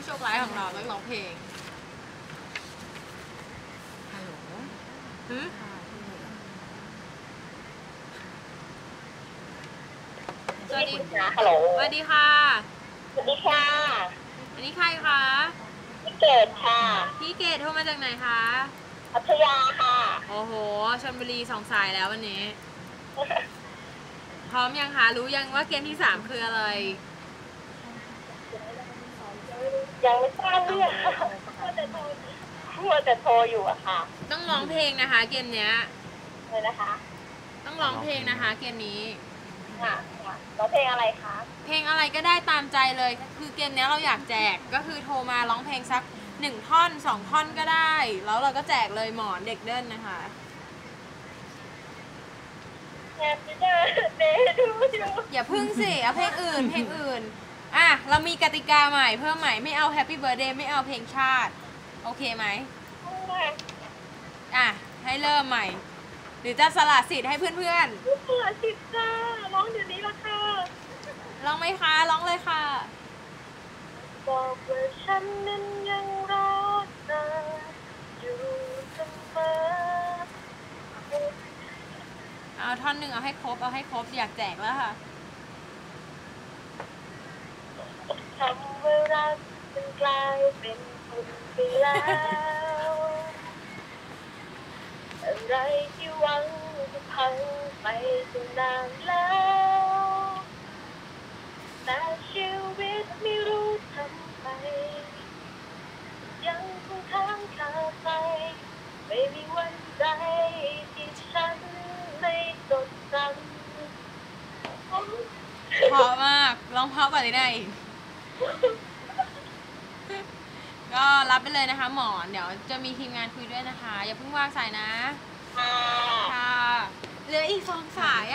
ผู้โชคร้ายของเราต้องร้องเพลงฮัลโหลหึค่ะพี่สวัสดีค่ะฮัลโหลสวัสดีค่ะ สวัสดีค่ะ อันนี้ใครคะ พี่เกดค่ะ พี่เกดโทรมาจากไหนคะพัทยาค่ะ โอ้โหชลบุรีสองสายแล้ววันนี้ พร้อมยังคะ รู้ยังว่าเกมที่สามคืออะไร ยังไม่ทราบเรื่องมัวแต่โทรมัวแต่โทรอยู่อะค่ะต้องร้องเพลงนะคะ เกมเนี้ยเลยนะคะ ต้องร้องเพลงนะคะ เกมนี้ค่ะค่ะร้องเพลงอะไรคะเพลงอะไรก็ได้ตามใจเลย คือเกมเนี้ยเราอยากแจกก็คือโทรมาร้องเพลงสักหนึ่งท่อนสองท่อนก็ได้ แล้วเราก็แจกเลยหมอนเด็กเดินนะคะแฮปปี้เดิร์เดย์ทูยูอย่าพึ่งสิเอาเพลงอื่นเพลงอื่น อะ เรามีกติกาใหม่เพิ่มใหม่ไม่เอา Happy Birthday ไม่เอาเพลงชาติ โอเคไหมอะ ให้เริ่มใหม่ หรือจะสละสิทธิ์ให้เพื่อนเปิดสิจ้าร้องเดี๋ยวนี้ละค่ะๆร้องไหมคะร้องเลยค่ะ บอกว่าฉันนั้นยังรักเธออยู่เสมอเอาท่อนหนึ่งเอาให้ครบเอาให้ครบอยากแจกแล้วค่ะ คำว่ารั กมันกลายเป็นฝุ่นไปแล้ว อะไรที่หวังจะพังไปจนนานแล้วแต่ชีวิตไม่รู้ทำไม ยังคงค้างคาใจไม่มีวันใดที่ฉันไม่จดจำ เพราะมากร้องเพราะกว่านี้ได้อีก ก็รับไปเลยนะคะ หมอน เดี๋ยวจะมีทีมงานคุยด้วยนะคะ อย่าเพิ่งวางสายนะ ค่ะ เหลืออีกสองสาย